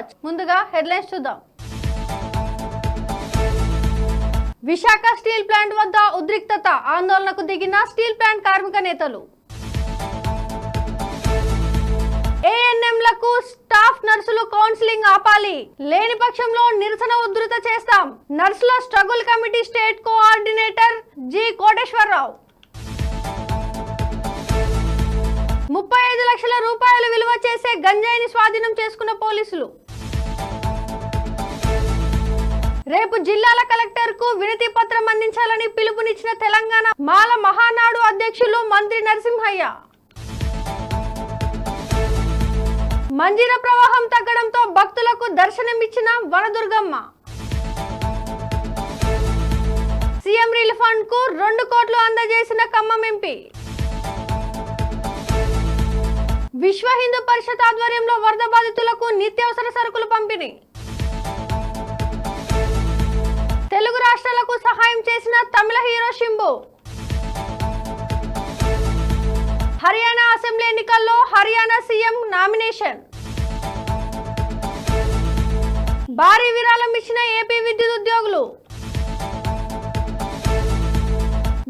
Watch. ముందుగా headlines చూద్దాం. Visakha steel plant వద్ద ఉద్రిక్తత ఆందోళనకు దిగిన స్టీల్ ప్లాంట్ కార్మిక నేతలు. ఏఎన్ఎంలకు స్టాఫ్ నర్సులు కౌన్సిలింగ్ ఆపాలి. లేని పక్షంలో నిరసన ఉధృత చేస్తాం. నర్సుల struggle committee state coordinator G Koteswara Rao. ముప్పై ఐదు లక్షల రూపాయలు విలువ చేసే గంజాయిని స్వాధీనం చేసుకున్న పోలీసులు. రేపు జిల్లాల కలెక్టర్కు వినతి పత్రం అందించాలని పిలుపునిచ్చిన తెలంగాణ మాల మహానాడు అధ్యక్షులు మంత్రి నరసింహయ్య. మంజీర ప్రవాహం తగ్గడంతో భక్తులకు దర్శనమిచ్చిన వనదుర్గమ్మ. సీఎం రిలీఫ్ ఫండ్కు రెండు కోట్లు అందజేసిన ఖమ్మం ఎంపీ. విశ్వ హిందూ పరిషత్ ఆధ్వర్యంలో వరద బాధితులకు నిత్యావసర సరుకులు పంపిణీ. తెలుగు రాష్ట్రాలకు సహాయం చేసిన తమిళ హీరో శింబు. హర్యానా అసెంబ్లీ ఎన్నికల్లో హర్యానా సీఎం నామినేషన్. భారీ విరాళం ఇచ్చిన ఏపీ విద్యుత్ ఉద్యోగులు.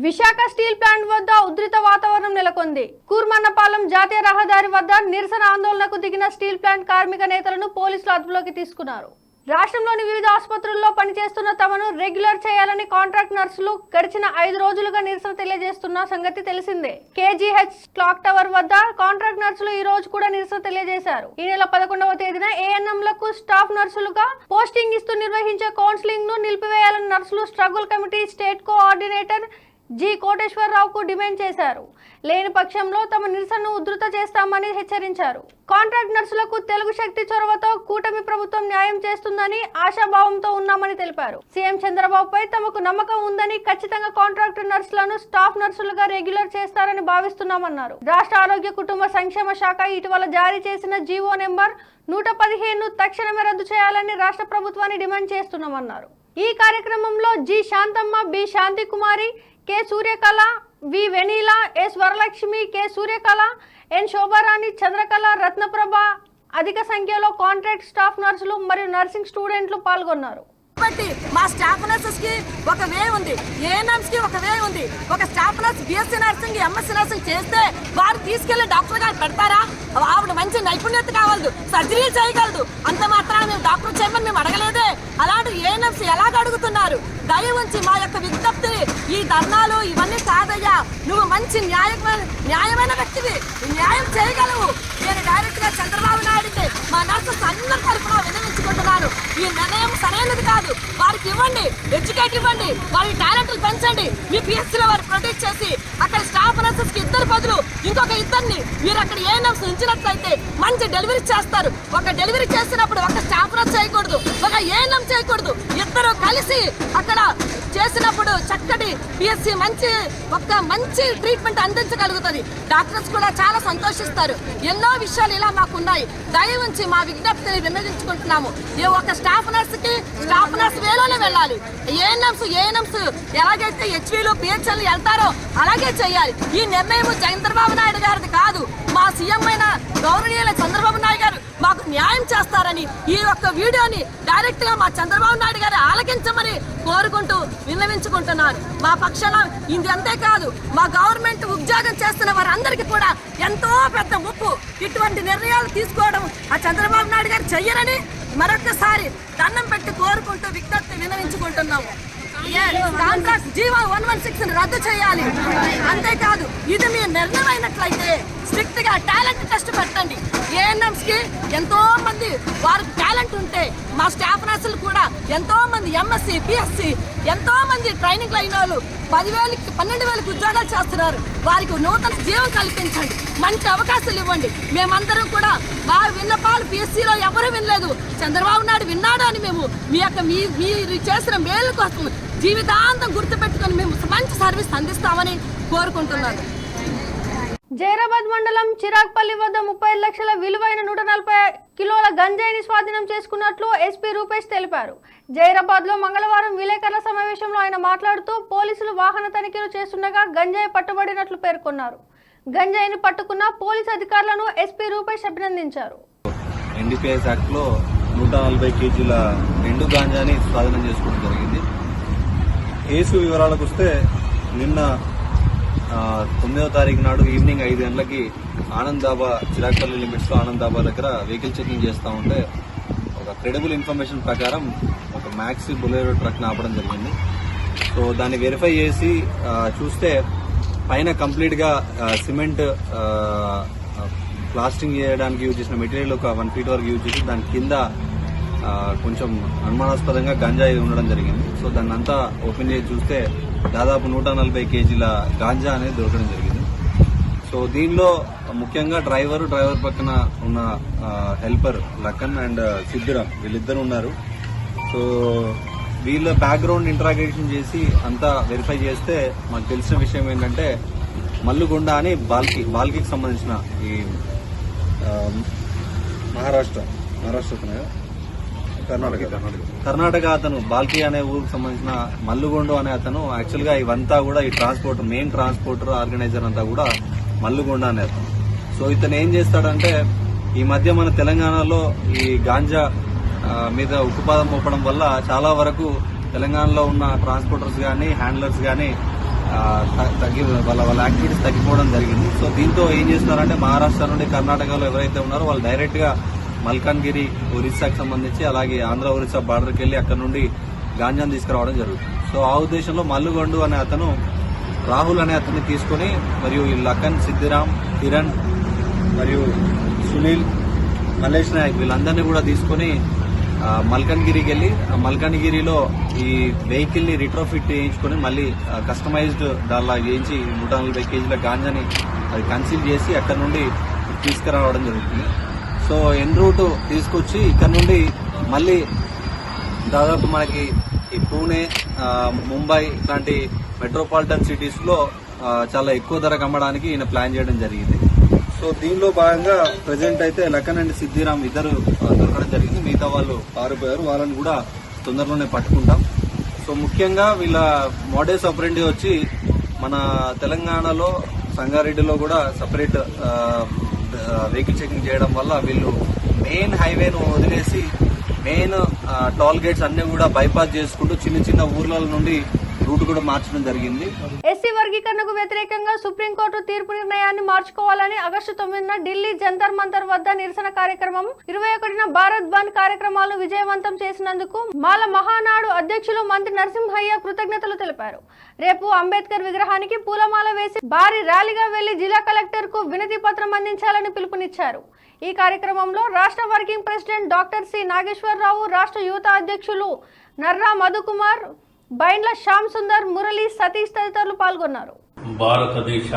విశాఖ స్టీల్ ప్లాంట్ వద్ద ఉధృత వాతావరణం నెలకొంది. కూర్మన్నపాలెం జాతీయ రహదారి వద్ద నిరసన ఆందోళనకు దిగిన స్టీల్ ప్లాంట్ కార్మిక నేతలను పోలీసులు అదుపులోకి తీసుకున్నారు. రాష్ట్రంలోని వివిధ ఆసుపత్రుల్లో పనిచేస్తున్న తమను రెగ్యులర్ చేయాలని కాంట్రాక్ట్ నర్సులు గడిచిన ఐదు రోజులుగా నిరసన తెలియజేస్తున్న సంగతి తెలిసిందే. కేజీహెచ్ క్లాక్ టవర్ వద్ద కాంట్రాక్ట్ నర్సులు ఈ రోజు కూడా నిరసన తెలియజేశారు. ఈ నెల పదకొండవ తేదీన ఏఎన్ఎంలకు స్టాఫ్ నర్సులుగా పోస్టింగ్ ఇస్తూ నిర్వహించే కౌన్సిలింగ్ను నిలిపివేయాలని నర్సులు struggle committee state coordinator G కోటేశ్వరరావుకు demand చేశారు. లేని పక్షంలో తమ నిరసనను ఉధృత చేస్తామని హెచ్చరించారు. కాంట్రాక్ట్ నర్సులకు తెలుగు శక్తి చొరవతో కూటమి ప్రభుత్వం న్యాయం చేస్తుందని ఆశాభావంతో ఉన్నామని తెలిపారు. సీఎం చంద్రబాబుపై తమకు నమ్మకం ఉందని ఖచ్చితంగా కాంట్రాక్ట్ నర్సులను స్టాఫ్ నర్సులుగా రెగ్యులర్ చేస్తారని భావిస్తున్నామన్నారు. రాష్ట్ర ఆరోగ్య కుటుంబ సంక్షేమ శాఖ ఇటీవల జారీ చేసిన జీవో నెంబర్ నూట పదిహేను తక్షణమే రద్దు చేయాలని రాష్ట్ర ప్రభుత్వాన్ని డిమాండ్ చేస్తున్నామన్నారు. ఈ కార్యక్రమంలో G Santhamma B Shanti Kumari K Suryakala V Venela S Varalakshmi K Suryakala N Shobharani Chandrakala Ratnaprabha అధిక సంఖ్యలో కాంట్రాక్ట్ స్టాఫ్ నర్సులు మరియు నర్సింగ్ స్టూడెంట్లు పాల్గొన్నారు. కాబట్టి మా స్టాఫ్ నర్సెస్కి ఒక వే ఉంది. ఏఎన్ఎంస్కి ఒక వే ఉంది. ఒక staff nurse BSc nursing MSc nursing చేస్తే వారు తీసుకెళ్ళి డాక్టర్ గారు పెడతారా? ఆవిడ మంచి నైపుణ్యత కావలదు సర్జరీ చేయగలదు. అంత మాత్రాన మేము డాక్టర్ చేయమని మేము అడగలేదే. అలాంటి ఏఎన్ఎంస్ ఎలాగ అడుగుతున్నారు? దయ ఉంచి మా యొక్క విజ్ఞప్తి ఈ ధర్నాలు ఇవన్నీ కాదయ్యా. నువ్వు మంచి న్యాయమైన న్యాయమైన వ్యక్తివి. న్యాయం చేయగలవు. నేను డైరెక్ట్గా చంద్రబాబు నాయుడికి మా నర్సెస్ అందరి తరఫున తెచ్చుకుంటున్నారు ఈ నిర్ణయం సరైనది కాదు. వారికి ఇవ్వండి ఎడ్యుకేట్ ఇవ్వండి వారి టాలెంట్ పెంచండి. మీ పిఎస్సీలో వారు ప్రొటెక్ట్ చేసి అక్కడ స్టాఫ్ నర్సెస్కి ఇద్దరు బదులు ఇంకొక ఇద్దరిని మీరు అక్కడ ఏ నర్స్ ఉంచినట్లయితే మంచి డెలివరీ చేస్తారు. ఒక డెలివరీ చేసినప్పుడు ఒక స్టాఫ్ నర్స్ చేయకూడదు ఒక ఏఎన్ఎం చేయకూడదు. ఇద్దరు కలిసి అక్కడ చేసినప్పుడు చక్కటి పిఎస్సి మంచి ఒక మంచి ట్రీట్మెంట్ అందించగలుగుతుంది. డాక్టర్స్ కూడా చాలా సంతోషిస్తారు. ఎన్నో విషయాలు ఇలా మాకు ఉన్నాయి దయ ఉంచి మా విజ్ఞప్తిని విన్నవించుకుంటున్నాము ఏ ఒక స్టాఫ్ నర్స్కి స్టాఫ్ నర్స్ వేలోనే వెళ్ళాలి. ఏఎన్ఎంస్ ఏఎన్ఎంస్ ఎలాగైతే హెచ్వీలు పిహెచ్ఎల్ వెళ్తారో అలాగే చేయాలి. ఈ నిర్ణయం చంద్రబాబు నాయుడు గారిది కాదు. మా సీఎం అయిన గౌరవనీయుల చంద్రబాబు నాయుడు గారు మాకు న్యాయం చేస్తారని ఈ యొక్క వీడియోని డైరెక్ట్గా మా చంద్రబాబు నాయుడు గారు ఆలకించమని కోరుకుంటూ విన్నవించుకుంటున్నారు. మా పక్షాన ఇది అంతేకాదు మా గవర్నమెంట్ ఉద్యోగం చేస్తున్న వారందరికీ కూడా ఎంతో పెద్ద ముప్పు. ఇటువంటి నిర్ణయాలు తీసుకోవడం ఆ చంద్రబాబు నాయుడు గారు చెయ్యరని మరొకసారి దండం పెట్టి కోరుకుంటూ విజ్ఞప్తి విన్నవించుకుంటున్నాము. Contract GO one one six రద్దు చేయాలి. అంతేకాదు ఇది మీ నిర్ణయం అయినట్లయితే స్ట్రిక్ట్గా టాలెంట్ టెస్ట్ పెట్టండి. ఏఎన్ఎంస్కి ఎంతో మంది వారికి టాలెంట్ ఉంటే మా స్టాఫ్ నర్సులు కూడా ఎంతో మంది ఎంఎస్సి బిఎస్సి ఎంతో మంది ట్రైనింగ్ అయిన వాళ్ళు పదివేలకి పన్నెండు వేలకు ఉద్యోగాలు చేస్తున్నారు. వారికి నూతన జీవం కల్పించండి. మంచి అవకాశాలు ఇవ్వండి. మేమందరం కూడా మా విన్నపాలు పిఎస్సిలో ఎవరు వినలేదు. చంద్రబాబు నాయుడు విన్నాడు అని మేము మీ యొక్క మీ మీరు చేసిన మేలు కోసం జీవితాంతం గుర్తుపెట్టుకొని మేము మంచి సర్వీస్ అందిస్తామని కోరుకుంటున్నాను. జైరాబాద్ మండలం చిరాగ్పల్లి వద్ద ముప్పై లక్షల విలువైన నూట నలభై కిలోల గంజాయిని స్వాధీనం చేసుకున్నట్లు ఎస్పీ రూపేష్ తెలిపారు. జైరాబాద్లో మంగళవారం విలేకరుల సమావేశంలో ఆయన మాట్లాడుతూ పోలీసులు వాహన తనిఖీలు చేస్తుండగా గంజాయి పట్టుబడినట్లు పేర్కొన్నారు. గంజాయిని పట్టుకున్న పోలీస్ అధికారులను ఎస్పీ రూపేష్ అభినందించారు. ఎన్డీపీఎస్ యాక్ట్లో నూట నలభై కేజీల గాంజాని స్వాధీనం చేసుకోవడం జరిగింది. కేసు వివరాలకు వస్తే నిన్న తొమ్మిదో తొమ్మిదవ తారీఖు నాడు ఈవినింగ్ ఐదు గంటలకి ఆనంద్ దాబా చిరాగ్పల్లి లిమిట్స్లో ఆనంద్ దాబా దగ్గర వెహికల్ చెకింగ్ చేస్తూ ఉంటే ఒక క్రెడిబుల్ ఇన్ఫర్మేషన్ ప్రకారం ఒక మ్యాక్సీ బులెరో ట్రక్ ఆపడం జరిగింది. సో దాన్ని వెరిఫై చేసి చూస్తే పైన కంప్లీట్గా సిమెంట్ ప్లాస్టింగ్ చేయడానికి యూజ్ చేసిన మెటీరియల్ ఒక వన్ ఫీట్ వరకు యూజ్ చేసి దాని కింద కొంచెం అనుమానాస్పదంగా గంజాయి ఉండడం జరిగింది. సో దాన్ని అంతా ఓపెన్ చేసి చూస్తే దాదాపు నూట నలభై కేజీల గాంజా అనేది దొరకడం జరిగింది. సో దీనిలో ముఖ్యంగా డ్రైవర్ డ్రైవర్ పక్కన ఉన్న హెల్పర్ లక్కన్ అండ్ సిద్ధిరామ్ వీళ్ళిద్దరు ఉన్నారు. సో వీళ్ళ బ్యాక్గ్రౌండ్ ఇంట్రాగేషన్ చేసి అంతా వెరిఫై చేస్తే మాకు తెలిసిన విషయం ఏంటంటే మల్లుగొండ అని బాల్కి బాల్కి సంబంధించిన ఈ మహారాష్ట్ర మహారాష్ట్ర కర్ణాటక. కర్ణాటక. కర్ణాటక అతను బాల్కి అనే ఊరికి సంబంధించిన మల్లుగొండు అనే అతను యాక్చువల్గా ఇవంతా కూడా ఈ ట్రాన్స్పోర్ట్ మెయిన్ ట్రాన్స్పోర్టర్ ఆర్గనైజర్ అంతా కూడా మల్లుగొండ అనే అతను. సో ఇతను ఏం చేస్తాడంటే ఈ మధ్య మన తెలంగాణలో ఈ గాంజా మీద ఉక్కుపాదం మోపడం వల్ల చాలా వరకు తెలంగాణలో ఉన్న ట్రాన్స్పోర్టర్స్ కానీ హ్యాండ్లర్స్ కానీ తగ్గి వాళ్ళ వాళ్ళ యాక్టివిటీస్ తగ్గిపోవడం జరిగింది. సో దీంతో ఏం చేస్తున్నారంటే మహారాష్ట్ర నుండి కర్ణాటకలో ఎవరైతే ఉన్నారో వాళ్ళు డైరెక్ట్గా మల్కాన్గిరి ఒరిస్సాకి సంబంధించి అలాగే ఆంధ్ర ఒరిస్సా బార్డర్కి వెళ్ళి అక్కడ నుండి గాంజాను తీసుకురావడం జరుగుతుంది. సో ఆ ఉద్దేశంలో మల్లుగొండు అనే అతను రాహుల్ అనే అతన్ని తీసుకొని మరియు ఈ లఖన్ సిద్ధిరామ్ కిరణ్ మరియు సునీల్ మల్లేష్ నాయక్ వీళ్ళందరినీ కూడా తీసుకొని మల్కన్గిరికి వెళ్ళి ఆ మల్కన్గిరిలో ఈ వెహికల్ని రిట్రోఫిట్ చేయించుకొని మళ్ళీ కస్టమైజ్డ్ దానిలా చేయించి నూట నలభై కేజీల గాంజాని అది కన్సీల్ చేసి అక్కడ నుండి తీసుకురావడం జరుగుతుంది. సో ఎన్ రూట్ తీసుకొచ్చి ఇక్కడ నుండి మళ్ళీ దాదాపు మనకి ఈ పూణే ముంబై ఇట్లాంటి మెట్రోపాలిటన్ సిటీస్లో చాలా ఎక్కువ ధరకు అమ్మడానికి ఈయన ప్లాన్ చేయడం జరిగింది. సో దీనిలో భాగంగా ప్రజెంట్ అయితే లఖన్ అండ్ సిద్ధిరామ్ ఇద్దరు దొరకడం జరిగింది. మిగతా వాళ్ళు పారిపోయారు. వాళ్ళని కూడా తొందరలోనే పట్టుకుంటాం. సో ముఖ్యంగా వీళ్ళ మోడేస్ ఆపరేంటి వచ్చి మన తెలంగాణలో సంగారెడ్డిలో కూడా సపరేట్ వెహికల్ చెకింగ్ చేయడం వల్ల వీళ్ళు మెయిన్ హైవేను వదిలేసి మెయిన్ టోల్ గేట్స్ అన్నీ కూడా బైపాస్ చేసుకుంటూ చిన్న చిన్న ఊర్ల నుండి రూట్ కూడా మార్చడం జరిగింది. ఎస్సీ వర్గీకరణకు వ్యతిరేకంగా సుప్రీంకోర్టు తీర్పు నిర్ణయాన్ని మార్చుకోవాలని ఆగస్టు తొమ్మిదిన ఢిల్లీ జంతర్ మంతర్ వద్ద నిరసన కార్యక్రమం ఇరవై ఒకటిన భారత్ బంద్ కార్యక్రమాలను విజయవంతం చేసినందుకు మాల మహానాడు అధ్యక్షులు మంత్రి నరసింహయ్య కృతజ్ఞతలు తెలిపారు. రేపు అంబేద్కర్ విగ్రహానికి పూలమాల వేసి భారీ ర్యాలీగా వెళ్ళి జిల్లా కలెక్టర్కు వినతి పత్రం అందించాలని పిలుపునిచ్చారు. ఈ కార్యక్రమంలో రాష్ట్ర working president doctor C Nageswara Rao రాష్ట్ర యువత అధ్యక్షులు నర్రా మధుకుమార్ బైండ్ల శ్యామ్ సుందర్ మురళి సతీష్ తదితరులు పాల్గొన్నారు. భారతదేశ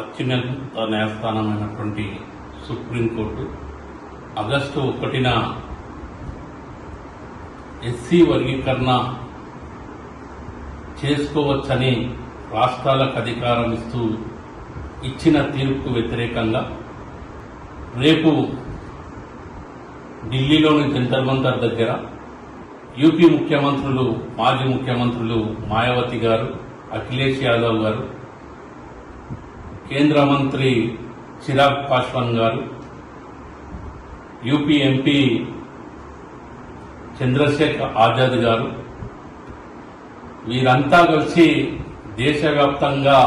అత్యున్నత న్యాయస్థానమైనటువంటి సుప్రీంకోర్టు ఆగస్టు ఒకటిన ఎస్సీ వర్గీకరణ చేసుకోవచ్చని రాష్ట్రాలకు అధికారం ఇస్తూ ఇచ్చిన తీర్పుకు వ్యతిరేకంగా రేపు ఢిల్లీలోని జంతర్ మంతర్ దగ్గర యూపీ ముఖ్యమంత్రులు మాజీ ముఖ్యమంత్రులు మాయావతి గారు అఖిలేష్ యాదవ్ గారు కేంద్ర మంత్రి చిరాగ్ పాస్వాన్ గారు యూపీ ఎంపీ చంద్రశేఖర్ ఆజాద్ గారు వీరంతా కలిసి దేశవ్యాప్తంగా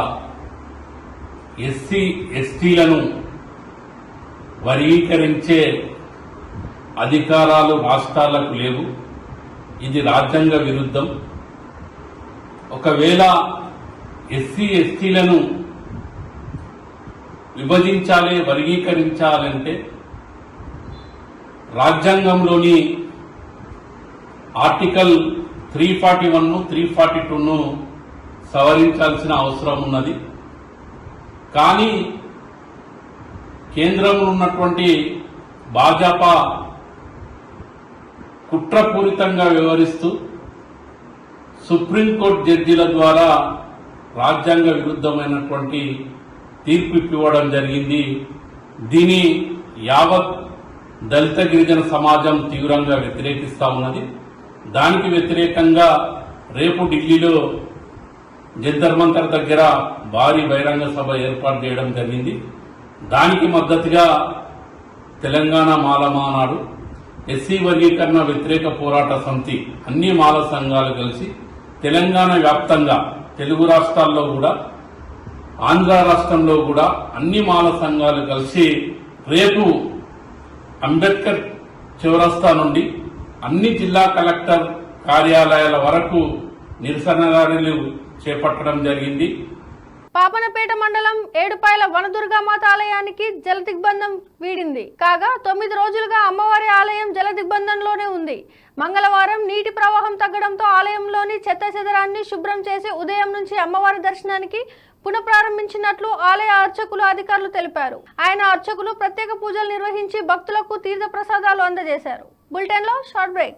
ఎస్సీ ఎస్టీలను వర్గీకరించే అధికారాలు రాష్ట్రాలకు లేవు. ఇది రాజ్యాంగ విరుద్ధం. ఒకవేళ ఎస్సీ ఎస్టీలను విభజించాలి వర్గీకరించాలంటే రాజ్యాంగంలోని ఆర్టికల్ త్రీ ఫార్టీ వన్ను త్రీ ఫార్టీ టూను సవరించాల్సిన అవసరం ఉన్నది. కానీ కేంద్రంలో ఉన్నటువంటి భాజపా కుట్రపూరితంగా వ్యవహరిస్తూ సుప్రీంకోర్టు జడ్జీల ద్వారా రాజ్యాంగ విరుద్ధమైనటువంటి తీర్పు ఇవ్వడం జరిగింది. దీని యావత్ దళిత గిరిజన సమాజం తీవ్రంగా వ్యతిరేకిస్తూ ఉన్నది. దానికి వ్యతిరేకంగా రేపు ఢిల్లీలో జంతర్ మంతర్ దగ్గర భారీ బహిరంగ సభ ఏర్పాటు చేయడం జరిగింది. దానికి మద్దతుగా తెలంగాణ మాలమానాడు ఎస్సీ వర్గీకరణ వ్యతిరేక పోరాట సమితి అన్ని మాల సంఘాలు కలిసి తెలంగాణ వ్యాప్తంగా తెలుగు రాష్ట్రాల్లో కూడా ఆంధ్ర రాష్ట్రంలో కూడా అన్ని మాల సంఘాలు కలిసి రేపు అంబేద్కర్ చౌరస్తా నుండి అన్ని జిల్లా కలెక్టర్ కార్యాలయాల వరకు నిరసన ర్యాలీలు చేపట్టడం జరిగింది. పాపనపేట మండలం ఏడుపాయల వనదుర్గామాత ఆలయానికి జల దిగ్బంధం వీడింది. కాగా తొమ్మిది రోజులుగా అమ్మవారి ఆలయం జల దిగ్బంధంలోనే ఉంది. మంగళవారం నీటి ప్రవాహం తగ్గడంతో ఆలయంలోని చెత్త చెదరాన్ని శుభ్రం చేసి ఉదయం నుంచి అమ్మవారి దర్శనానికి పునఃప్రారంభించినట్లు ఆలయ అర్చకులు అధికారులు తెలిపారు. ఆయన అర్చకులు ప్రత్యేక పూజలు నిర్వహించి భక్తులకు తీర్థ ప్రసాదాలు అందజేశారు. బులెటిన్లో షార్ట్ బ్రేక్.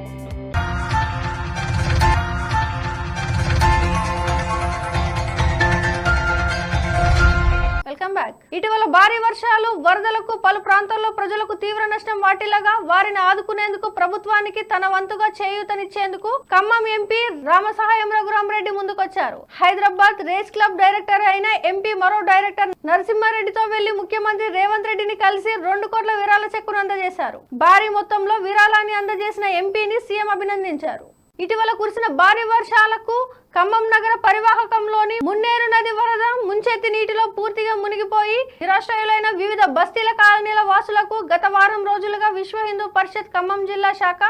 వెల్కమ్ బ్యాక్ ఇటీవల భారీ వర్షాలు వరదలకు పలు ప్రాంతాల్లో ప్రజలకు తీవ్ర నష్టం వాటిల్లగా వారిని ఆదుకునేందుకు ప్రభుత్వానికి తన వంతుగా చేయూతనిచ్చేందుకు ఖమ్మం ఎంపీ రామసహాయం రఘురామరెడ్డి ముందుకొచ్చారు. హైదరాబాద్ రేస్ క్లబ్ డైరెక్టర్ అయిన ఎంపీ మరో డైరెక్టర్ నరసింహారెడ్డితో వెళ్ళి ముఖ్యమంత్రి రేవంత్ రెడ్డిని కలిసి రెండు కోట్ల విరాళ చెక్కును అందజేశారు. భారీ మొత్తంలో విరాళాన్ని అందజేసిన ఎంపీని సీఎం అభినందించారు. ఇటీవల కురిసిన భారీ వర్షాలకు ఖమ్మం నగర పరివాహకంలోని మున్నేరు నది వరద ముంచెత్తి నీటిలో పూర్తిగా మునిగిపోయి నిరాశ్రయులైన వివిధ బస్తీల కాలనీల వాసులకు గత వారం రోజులుగా విశ్వ హిందూ పరిషత్ ఖమ్మం జిల్లా శాఖ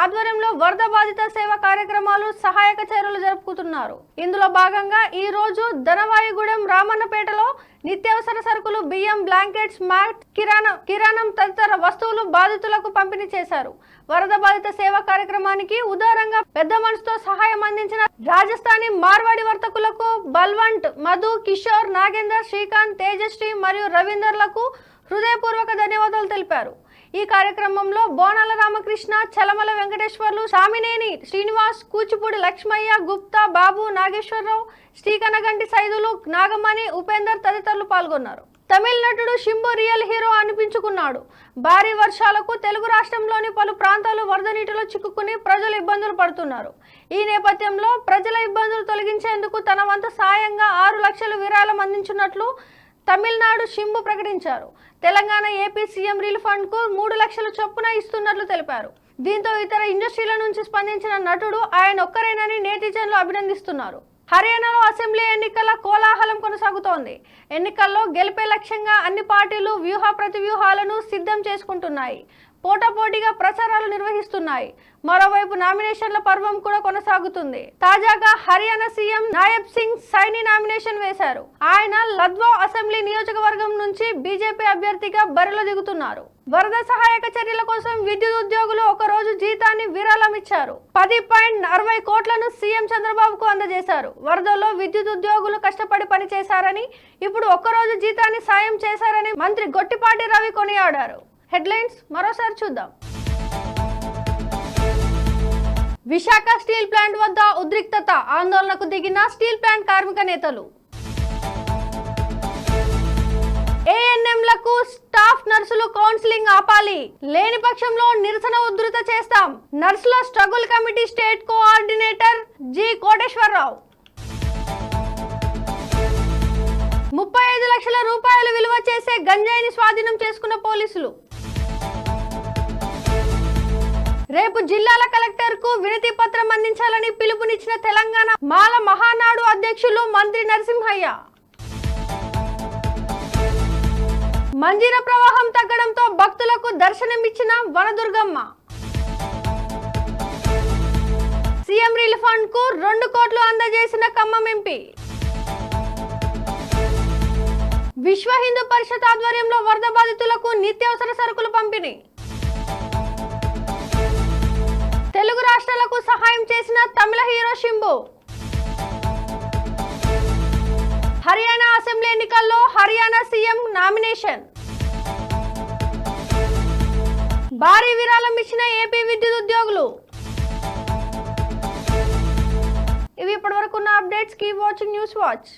ఆధ్వర్యంలో వరద బాధిత సేవ కార్యక్రమాలు సహాయక చర్యలు జరుపుకుతున్నారు ఇందులో భాగంగా ఈ రోజు ధనవాయిగూడెం రామన్నపేటలో నిత్యావసర సరుకులు బియ్యం బ్లాంకెట్స్ మ్యాట్ కిరాణం కిరాణం తదితర వస్తువులు బాధితులకు పంపిణీ చేశారు. వరద బాధిత సేవా కార్యక్రమానికి ఉదారంగా పెద్ద మనసుతో సహాయం అందించిన రాజస్థానీ మార్వాడి వర్తకులకు బల్వంట్ మధు కిషోర్ నాగేందర్ శ్రీకాంత్ తేజశ్రీ మరియు రవీందర్లకు హృదయపూర్వక ధన్యవాదాలు తెలిపారు. ఈ కార్యక్రమంలో బోనాల రామకృష్ణ చలమల వెంకటేశ్వర్లు సామినేని శ్రీనివాస్ కూచిపూడి లక్ష్మయ్య గుప్తా బాబు నాగేశ్వరరావు శ్రీకనగంటి సైదులు నాగమణి ఉపేందర్ తదితరులు పాల్గొన్నారు. తమిళ నటుడు శింబు రియల్ హీరో అనిపించుకున్నాడు. భారీ వర్షాలకు తెలుగు రాష్ట్రంలోని పలు ప్రాంతాలు వరద నీటిలో చిక్కుకుని ప్రజలు ఇబ్బందులు పడుతున్నారు. ఈ నేపథ్యంలో ప్రజల ఇబ్బందులు తొలగించేందుకు తన వంతు సాయంగా ఆరు లక్షలు విరాళం అందించినట్లు తమిళనాడు షింబు ప్రకటించారు. తెలంగాణ ఏపీ సీఎం రిలీఫ్ ఫండ్కు మూడు లక్షల చొప్పున ఇస్తున్నట్లు తెలిపారు. దీంతో ఇతర ఇండస్ట్రీల నుంచి స్పందించిన నటుడు ఆయన ఒక్కరేనని నేటిజన్లు అభినందిస్తున్నారు. హర్యానాలో అసెంబ్లీ ఎన్నికల కోలాహలం కొనసాగుతోంది. ఎన్నికల్లో గెలిపే లక్ష్యంగా అన్ని పార్టీలు వ్యూహ ప్రతివ్యూహాలను సిద్ధం చేసుకుంటున్నాయి. పోటాపోటీగా ప్రచారాలు నిర్వహిస్తున్నాయి. మరోవైపు నామినేషన్ల పర్వం కూడా కొనసాగుతుంది. తాజాగా హర్యానా సీఎం నాయబ్ సింగ్ సైని నామినేషన్ వేశారు. ఆయన లద్వా అసెంబ్లీ నియోజకవర్గం నుంచి బీజేపీ అభ్యర్థిగా బరిలో దిగుతున్నారు. వరద సహాయక చర్యల కోసం విద్యుత్ ఉద్యోగులు ఒక రోజు జీతాన్ని విరాళం ఇచ్చారు పది పాయింట్ అరవై కోట్లను సీఎం చంద్రబాబుకు అందజేశారు. వరదల్లో విద్యుత్ ఉద్యోగులు కష్టపడి పనిచేశారని ఇప్పుడు ఒక్కరోజు జీతాన్ని సాయం చేశారని మంత్రి గొట్టిపాటి రవి కొనియాడారు. హెడ్లైన్స్ మరోసారి చూద్దాం. విశాఖ స్టీల్ ప్లాంట్ వద్ద ఉద్రిక్తత ఆందోళనకు దిగిన స్టీల్ ప్లాంట్ కార్మిక నేతలు. ఏఎన్ఎంలకు స్టాఫ్ నర్సులు కౌన్సిలింగ్ ఆపాలి లేని పక్షంలో నిరసన ఉధృత చేస్తాం. నర్సుల struggle committee state coordinator G Koteswara Rao. ముప్పై ఐదు లక్షల రూపాయలు విలువ చేసే గంజాయిని స్వాధీనం చేసుకున్న పోలీసులు. రేపు జిల్లాల కలెక్టర్కు వినతి పత్రం అందించాలని పిలుపునిచ్చిన తెలంగాణ మాల మహానాడు అధ్యక్షులు మంత్రి నరసింహయ్య. మంజీర ప్రవాహం తగ్గడంతో భక్తులకు దర్శనమిచ్చిన వనదుర్గమ్మ. సీఎం రిలీఫ్ ఫండ్కు రెండు కోట్లు అందజేసిన ఖమ్మం ఎంపీ. విశ్వ హిందూ పరిషత్ ఆధ్వర్యంలో వరద బాధితులకు నిత్యావసర సరుకులు పంపిణీ. తెలుగు రాష్ట్రాలకు సహాయం చేసిన తమిళ హీరో శింబు. హర్యానా అసెంబ్లీ ఎన్నికల్లో హర్యానా సీఎం నామినేషన్. భారీ విరాళం ఇచ్చిన ఏపీ విద్యుత్ ఉద్యోగులు. ఇవి ఇప్పటివరకు ఉన్న updates keep watching news watch.